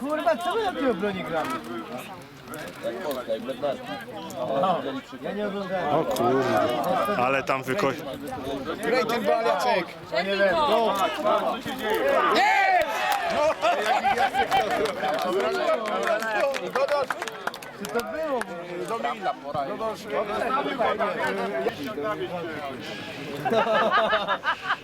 Kurwa, co my na tej obronie gramy? Ja nie oglądałem. O kurde. Ale tam wyko... Graj ten baliaczek! Nie wiem, go! Czy to było?